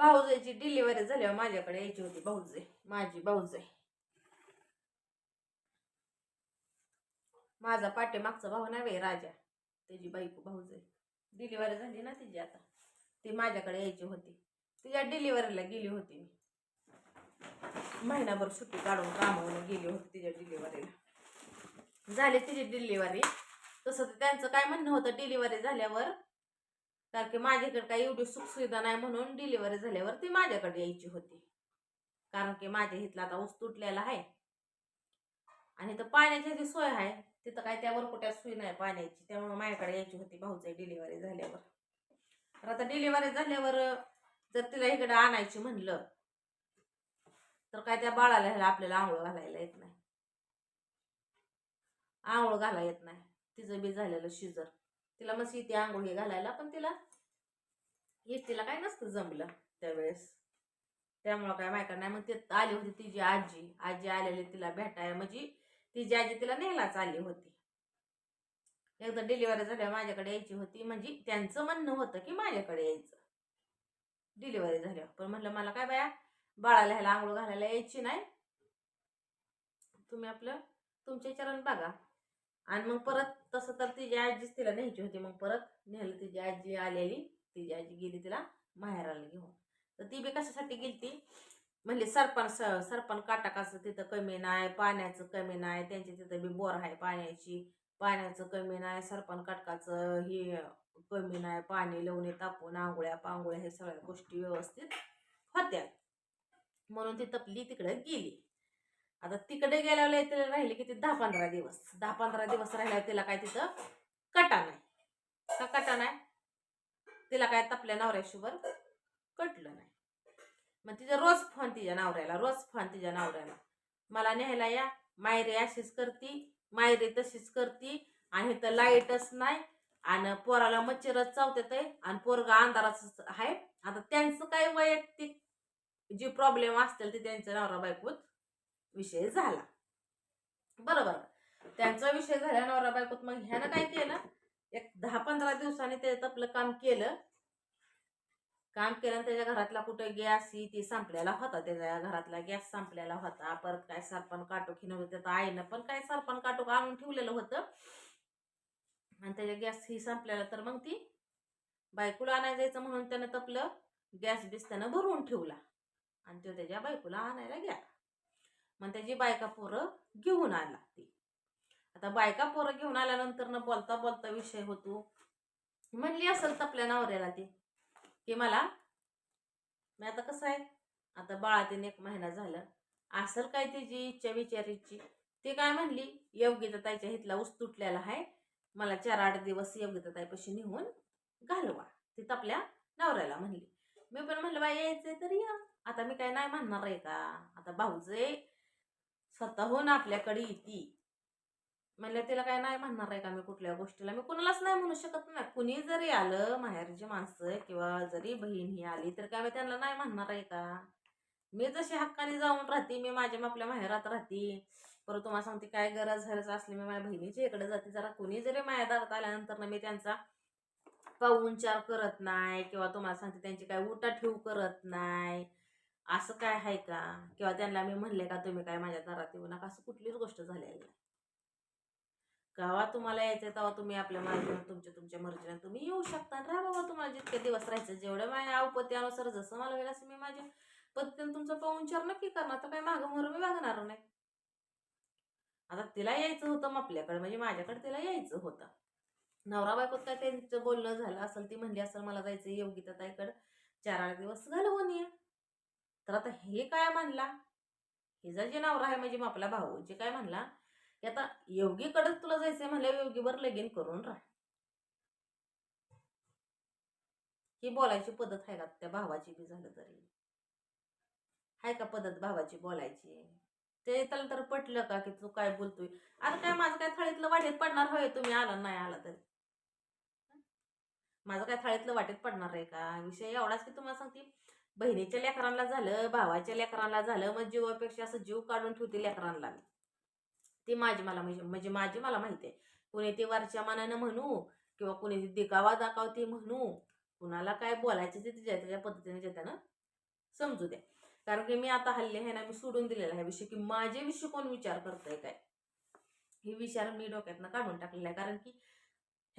भाऊजाईची delivery झाल्यावर माझ्याकडे यायची होती भाऊजाई माझी भाऊजाई. माझा पाठीमागचा भाऊ नाही राजा. त्याची बायको भाऊजाई. डिलिव्हरी झाली ना तिची आता. ती माझ्याकडे यायची होती. तिच्या डिलिव्हरीला गेली होती मी. महिनाभर सुट्टी काढून कामावून गेली होती तिच्या डिलिव्हरीला झाली तिची डिलिव्हरी तसं तर त्यांचं काय म्हणणं होतं डिलिव्हरी झाल्यावर कारण की माझ्याकडे काही एवढी सुखसुविधा नाही म्हणून डिलिव्हरी झाल्यावर ती माझ्याकडे यायची होती. कारण की माझ्या इथला आता ऊस तुटलेला आहे. आणि तर पाण्याची जी सोय आहे तिथं काय त्यावर कुठ्या सोय नाही पाण्याची. त्यामुळे माझ्याकडे यायची होती भाऊची डिलिव्हरी झाल्यावर. तर आता डिलिव्हरी झाल्यावर जर तिला इकडे आणायची म्हणलं तर काय त्या बाळाला ह्याला आपल्याला आंघोळ घालायला येत नाही. आंघोळ घालायला येत नाही. तिचं बी झालेलं शिजर. तिला मस्त येते आंघोळ हे घालायला पण तिला हे तिला काय नसतं जमलं त्यावेळेस. त्यामुळं काय माहिती नाही. मग ते आली होती तिची आजी. आजी आलेली तिला भेटाय म्हणजे तिची आजी तिला नेहलाच आली होती. एकदा डिलिव्हरी झाल्यावर माझ्याकडे यायची होती. म्हणजे त्यांचं म्हणणं होतं की माझ्याकडे यायचं. डिलिव्हरी झाल्यावर पण म्हणलं मला काय बाया बाळाला ह्याला आंघोळ घालायला यायची नाही. तुम्ही आपलं तुमच्या चरण बघा. आणि मग परत तसं तर तिची आजीच तिला न्यायची होती. मग परत नेलं तिची आजी आलेली. तिची आजी गेली तिला माहेराला घेऊन. तर ती बी कशासाठी गेली ती म्हणली सरपण स सरपण काटाकाचं तिथं कमी नाही पाण्याचं कमी नाही त्यांची तिथं बी बोर आहे पाण्याची. पाण्याचं कमी नाही सरपण काटकाचं हे कमी नाही पाणी लवणे तापून आंघोळ्या पांघोळ्या हे सगळ्या गोष्टी व्यवस्थित होत्या. म्हणून ती तपली तिकडे गेली. आता तिकडे गेल्यावर तिला राहिले किती? दहा पंधरा दिवस. दहा पंधरा दिवस राहिल्यावर तिला काय तिथं? कटा नाही. का कटा नाही? तिला काय तपल्या नवऱ्याशिवर कटलं नाही. मग तिचा रोज फोन तिच्या नवऱ्याला रोज फोन तिच्या नवऱ्याला. मला न्यायला या मायरे अशीच करती मायरे तशीच करती आणि तर लाईटच नाही आणि पोराला मच्छरच चावतात आहे आणि पोरगा अंधाराच आहे. आता त्यांचं काय वैयक्तिक जे प्रॉब्लेम असतील ते त्यांच्या नवरा बायकोत विषय झाला. बरोबर. त्यांचा विषय झाला नवरा बायकोत मग ह्यानं काय केलं? एक दहा पंधरा दिवसांनी ते आपलं काम केलं. काम केलं आणि त्याच्या घरातला कुठं गॅस ही ती संपलेला होता. त्याच्या घरातला गॅस संपलेला होता. परत काय सरपण काटोक ही नव्हतं आईनं पण काय सरपण काटोक आणून ठेवलेलं होतं. आणि त्याच्या गॅस ही संपलेला तर मग ती बायकोला आणायला जायचं म्हणून त्यानं तपलं. गॅस बीस त्यानं भरून ठेवला. आणि तो त्याच्या बायकोला आणायला गेला. मग त्याची बायका पोरं घेऊन आला ती. आता बायका पोरं घेऊन आल्यानंतर ना बोलता बोलता विषय होतो. म्हणली असेल तपल्या नवऱ्याला ती की मला मी आता कसं आहे आता बाळातीन एक महिना झालं असेल काय तिची इच्छा विचारीची ती काय म्हणली योग्यता ताईच्या हितला ऊस तुटलेला आहे मला चार आठ दिवस योग्यता ताईपाशी निघून घालवा ती तपल्या नवऱ्याला म्हणली. मी पण म्हणलं बाई यायचंय तर या आता मी काय नाही म्हणणार आहे का? आता भाऊजे स्वतःहून आपल्याकडे येते. म्हणलं तिला काय नाही म्हणणार आहे का मी कुठल्या गोष्टीला? मी कुणालाच नाही म्हणू शकत नाही कुणी जरी आलं माहेरची माणसं किंवा जरी बहीण ही आली तर काय मी त्यांना नाही म्हणणार आहे का? मी जशी हक्काने जाऊन राहते मी माझ्या आपल्या माहेरात राहते. परत तुम्हाला सांगते काय गरज झाल्याचं असली मी माझ्या बहिणीच्या इकडे जाते. जरा कुणी जरी माझ्या दारात आल्यानंतर ना मी त्यांचा पाहुणचार करत नाही किंवा तुम्हाला सांगते त्यांची काय उठा ठेव करत नाही. असं काय आहे का? किंवा त्यांना मी म्हणले का तुम्ही काय माझ्या दारात येऊ नका? असं कुठलीच गोष्ट झालेली नाही. गावा तुम्हाला यायचं तेव्हा तुम्ही आपल्या मार्गाने तुमच्या तुमच्या मर्जीने तुम्ही येऊ शकता. राहा बाबा तुम्हाला जितके दिवस राहायचं जेवढं माझ्या अवपत्यानुसार जसं मला होईल असं मी माझ्या पद्धतीने तुमचा पाहुणचार नक्की करणार. तर काय मागं मोर मी मागणार नाही. आता तिला यायचं होतं आपल्याकडे म्हणजे माझ्याकडे तिला यायचं होतं. नवरा बायकोत काय त्यांचं बोलणं झालं असेल ती म्हणली असेल मला जायचं योगिता ताईकडं. चार आठ दिवस घालवून ये. तर आता हे काय म्हणला? हिचा जे नवरा आहे म्हणजे आपला भाऊ जे काय म्हणला की आता योगीकडेच तुला जायचंय म्हणल्या योगीवर लगीन करून राह. ही बोलायची पद्धत आहे का? त्या भावाची बी झालं तरी. आहे का पद्धत भावाची बोलायची? ते त्याला तर पटलं का की तू काय बोलतोय? आता काय माझं काय थाळीतलं वाटेत पडणार? होय तुम्ही आला नाही आला तरी. माझं काय थाळीतलं वाटेत पडणार आहे का? विषय एवढाच की तुम्हाला सांगते. बहिणीच्या लेकरांना झालं भावाच्या लेकरांना झालं मग जीवापेक्षा असं जीव काढून ठेवते लेकरांना मी. ती माझी मला म्हणजे म्हणजे माझी मला माहिती आहे. कुणी ते वरच्या मानानं म्हणू किंवा कुणी ते दिखावा दाखावते म्हणू कुणाला काय बोलायचं ते तिच्या त्याच्या पद्धतीने त्यानं समजू द्या. कारण की मी आता हल्ली आहे ना मी सोडून दिलेला आहे विषय की माझ्याविषयी कोण विचार करतोय काय? हे विचार मी डोक्यातनं काढून टाकलेला आहे. कारण की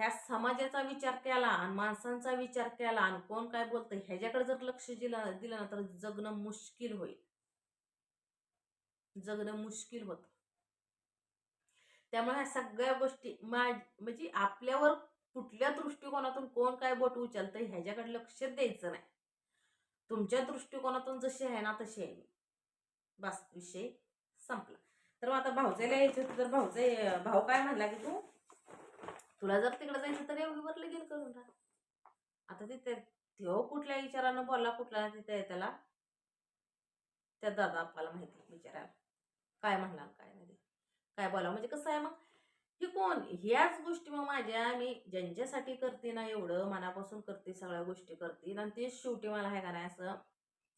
ह्या समाजाचा विचार केला आणि माणसांचा विचार केला आणि कोण काय बोलतं ह्याच्याकडे जर लक्ष दिलं दिलं ना तर जगणं मुश्किल होईल. जगणं मुश्किल होत. त्यामुळे ह्या सगळ्या गोष्टी म्हणजे आपल्यावर कुठल्या दृष्टिकोनातून कोण काय बोट उचलतं ह्याच्याकडे लक्ष द्यायचं नाही. तुमच्या दृष्टिकोनातून जशी आहे ना तशी आहे. मी बस विषय संपला. तर मग आता भाऊजायला यायचे तर भाऊजाई भाऊ काय म्हणला की तू? तुला जर तिकडे जायचं तर एवढीवर लगीन करून टाक आता तिथे तो कुठल्या विचारानं बोलला कुठला तिथे त्याला? त्या दादा आपल्याला माहिती विचारायला काय म्हणला काय नाही. काय बोला म्हणजे कसं आहे मग? की कोण? ह्याच गोष्टी मग माझ्या मी ज्यांच्यासाठी करते ना एवढं मनापासून करते सगळ्या गोष्टी करते. आणि ते शेवटी मला आहे का नाही असं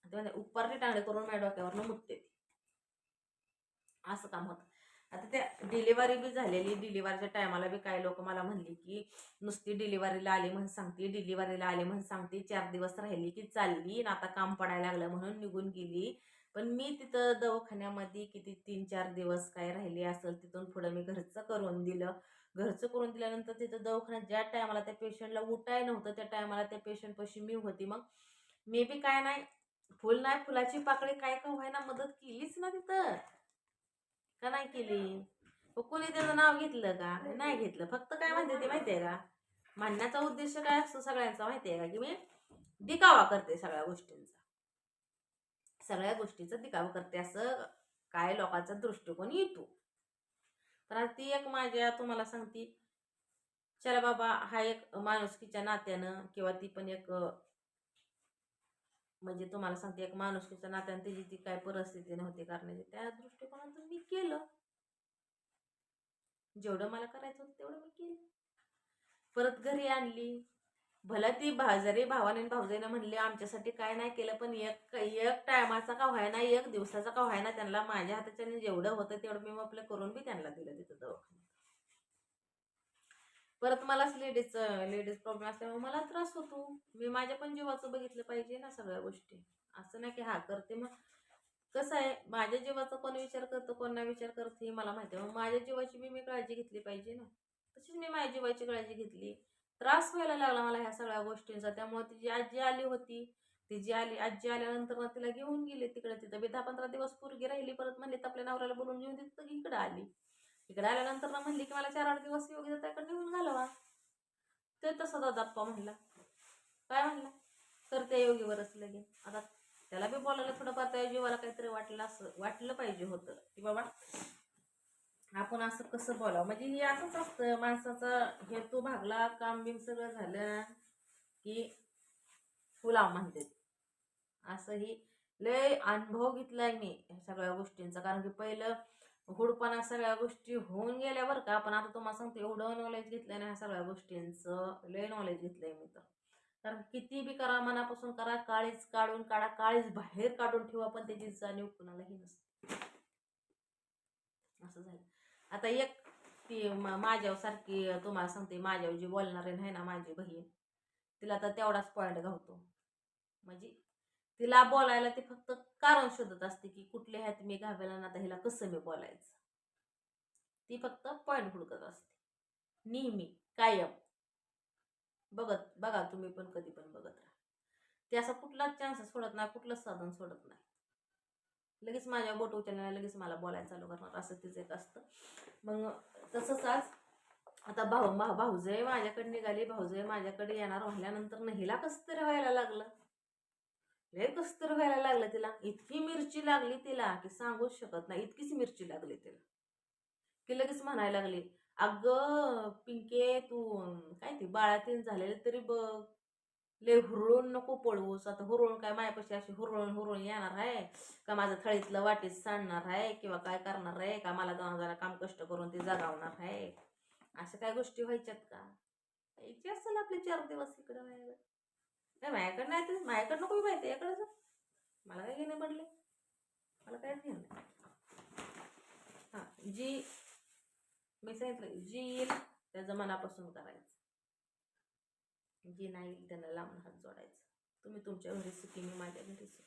ते म्हणते, उपरने टांगडे करून माझ्या डोक्यावरनं मुतते असं काम होतं. आता त्या डिलिव्हरी बी झालेली डिलिव्हरीच्या टायमाला बी काही लोक मला म्हणली की नुसती डिलिव्हरीला आली म्हणून सांगते डिलिव्हरीला आली म्हणून सांगते चार दिवस राहिली की चालली आणि आता काम पडायला लागलं म्हणून निघून गेली. पण मी तिथं दवाखान्यामध्ये किती तीन चार दिवस काय राहिली असेल तिथून पुढं मी घरचं करून दिलं. घरचं करून दिल्यानंतर तिथं दवाखान्यात ज्या टायमाला त्या पेशंटला उठाय नव्हतं त्या टायमाला त्या पेशंटपाशी मी होती. मग मी बी काय नाही फुल नाही फुलाची पाकळी काय का व्हायना मदत केलीच ना तिथं. का नाही केली? मग कोणी त्याचं नाव घेतलं का? नाही घेतलं. फक्त काय म्हणते ते माहिती आहे का? म्हणण्याचा उद्देश काय असतो सगळ्यांचा माहिती आहे का? की मी दिकावा करते सगळ्या गोष्टींचा. सगळ्या गोष्टीचा दिकावा करते असं काय लोकांचा दृष्टिकोन येतो. तर ती एक माझ्या तुम्हाला सांगते. चला बाबा हा एक माणुसकीच्या नात्यानं किंवा ती पण एक म्हणजे तुम्हाला सांगते एक माणुसकीच्या नात्याने त्याची ती काय परिस्थिती नव्हती करण्याची. त्या दृष्टिकोनातून मी केलं. जेवढं मला करायचं होतं तेवढं मी केलं. परत घरी आणली. भला ती भाजारी भावाने आणि भाऊजाईनं म्हणले आमच्यासाठी काय नाही केलं पण एक एक टायमाचा का व्हायना एक दिवसाचा का व्हायना त्यांना माझ्या हाताच्याने जेवढं होतं तेवढं मी आपलं करून बी त्यांना दिलं तिथं दवाखान्यात. परत मलाच लेडीज लेडीज प्रॉब्लेम असल्यामुळे मला त्रास होतो. मी माझ्या पण जीवाचं बघितलं पाहिजे ना सगळ्या गोष्टी. असं नाही की हा करते मग. कसं आहे माझ्या जीवाचा कोण विचार करतो कोण नाही विचार करते हे मला माहिती आहे. मग माझ्या जीवाची बी मी काळजी घेतली पाहिजे ना. तशीच मी माझ्या जीवाची काळजी घेतली. त्रास व्हायला लागला मला ह्या सगळ्या गोष्टींचा. त्यामुळे तिची आजी आली होती तिची आली आजी आल्यानंतर मग तिला घेऊन गेले तिकडे. तिथं बी दहा पंधरा दिवस पोरगी राहिली परत म्हणले तर आपल्या नवऱ्याला बोलून घेऊन तिथं इकडं आली. इकडे आल्यानंतर ना म्हणली की मला चार आठ दिवस योग्य त्याकडे निघून घालवा. ते तसं दादाप्पा म्हणला. काय म्हणला? तर त्या योगी योगीवरच लगे आता त्याला बी बोलायला थोडंफार त्या जीवाला काहीतरी वाटलं असं वाटलं पाहिजे होतं की बाबा आपण असं कसं बोलावं? म्हणजे हे असंच असतं माणसाचा हेतू भागला काम बिम सगळं झालं की फुलाव म्हणते असं ही लय अनुभव घेतलाय मी ह्या सगळ्या गोष्टींचा. कारण की पहिलं हुडपणा सगळ्या गोष्टी होऊन गेल्या बरं का. पण आता तुम्हाला सांगते एवढं नॉलेज घेतलं नाही ह्या सगळ्या गोष्टींचं लय नॉलेज घेतलंय मी तर. कारण किती बी करा मनापासून करा काळीच काढून काढा काळीच बाहेर काढून ठेवा पण त्याची जाणीव कुणालाही नसते. असं झालं. आता एक ती मा- माझ्यावर सारखी तुम्हाला सांगते माझ्यावर जी बोलणारी नाही ना माझी बहीण तिला तर तेवढाच पॉईंट घावतो म्हणजे तिला बोलायला ती फक्त कारण शोधत असते की कुठल्या ह्यात मी घावेला ना हिला कसं मी बोलायचं? ती फक्त पॉईंट हुडकत असते. नेहमी कायम. बघत बघा तुम्ही पण कधी पण बघत राहा. ते असा कुठलाच चान्स सोडत नाही कुठलंच साधन सोडत नाही. लगेच माझ्या बोट उचलण्याला लगेच मला बोलायला चालू करणार असं तिचं एक असतं. मग तसंच आज आता भाऊ भा भाऊजय माझ्याकडे निघाली भाऊजय माझ्याकडे येणार व्हायल्यानंतर ना हिला कसं तरी व्हायला लागलं? लय कस्तर व्हायला लागलं तिला. इतकी मिरची लागली तिला की सांगूच शकत नाही. इतकीच मिरची लागली तिला. की लगेच म्हणायला लागली अगं पिंके तू. काय ती बाळातीन झालेले तरी बघ. लय हुरळून नको पळवूस. आता हुरळून काय मायापाशी अशी हुरळून हुरळून येणार आहे? का माझं थळीतलं वाटीत सांडणार आहे? किंवा काय करणार आहे? का मला दोन जरा काम कष्ट करून ते जगावणार आहे? अशा काय गोष्टी व्हायच्यात का? यायची असेल आपले चार दिवस इकडं व्हायला नाही माझ्याकडे नाही तर माझ्याकडे नको माहिती? याकडे मला काय घेणे पडले मला काय घेणं हां जी मी सांगितलं जी येईल त्याचं मनापासून करायचं. जी नाही येईल त्यांना लांबून हात जोडायचं. तुम्ही तुमच्या घरी सुखी मी माझ्या घरी सुखी.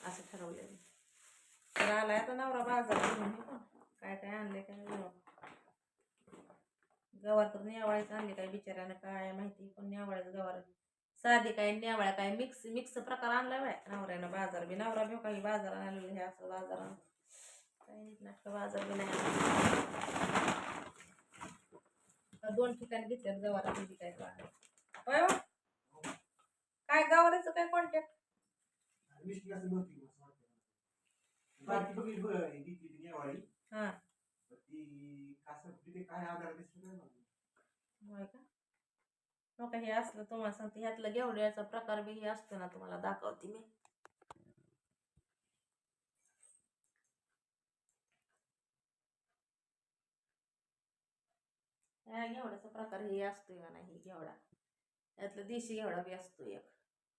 असं ठरवलं मी. तर आलाय आता नवरा बाजार घेऊन काय काय आणले काय नाही गवार तर न्यावाळीच आणले काय बिचाऱ्यानं काय माहिती पण न्यावाळ्याच गवार साधी काय न्यावाळ्या काय मिक्स मिक्स प्रकार आणला बाय नवऱ्यानं बाजार बी नवरा बी काही बाजार आणलेलं हे असं बाजार काही नीट नाटकं बाजार बी नाही. आणलं. दोन ठिकाणी घेतल्यात गवारा बी काय काय हो? काय गवाराचं काय कॉन्टॅक्ट ही. हा. काय आधार दिसतो काय मग हे असलं तुम्हाला सांगते ह्यातलं घेवड्याचा प्रकार बी हे असतो ना तुम्हाला दाखवते मी. ह्या घेवड्याचा प्रकार हे असतोय का नाही घेवडा? यातलं देशी घेवडा बी असतो एक.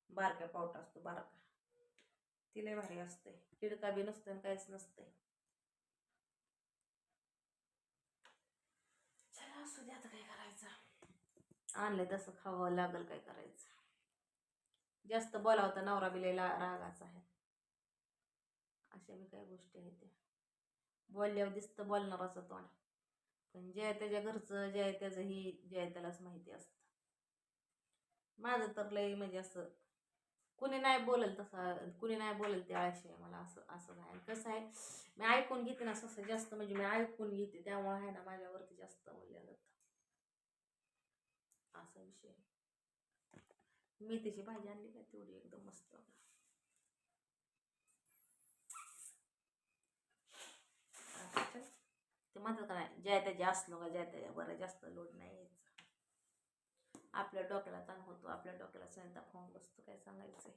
बारका पावटा असतो बारका. तिला भारी असते. किडका बी नसतं आणि काहीच नसतंय. असू द्या आता काय आणलं तसं खावं लागल काय करायचं. जास्त बोलावता नवरा बिलेला रागाचा आहे. अशा बी काही गोष्टी आहेत त्या. बोलल्यावर दिसतं बोलणाराचं तोंड. पण जे आहे त्याच्या घरचं जे आहे त्याचं ही जे आहे त्यालाच माहिती असतं. माझं तर लय म्हणजे असं कुणी नाही बोलल तसं कुणी नाही बोलल ते आळशी आहे मला असं असं आहे कसं आहे मी ऐकून घेते ना असं जास्त म्हणजे मी ऐकून घेते. त्यामुळे आहे ना माझ्यावरती जास्त बोलल्या असा विषय मेथीची भाजी आणली का तेवढी एकदम मस्त. ते म्हणतात का नाही ज्या त्याच्या असलो का ज्या त्याच्या बरं जास्त लोड नाही यायचा. आपल्या डोक्याला ताण होतो आपल्या डोक्याला स्वयंपाक होऊन बसतो काय सांगायचं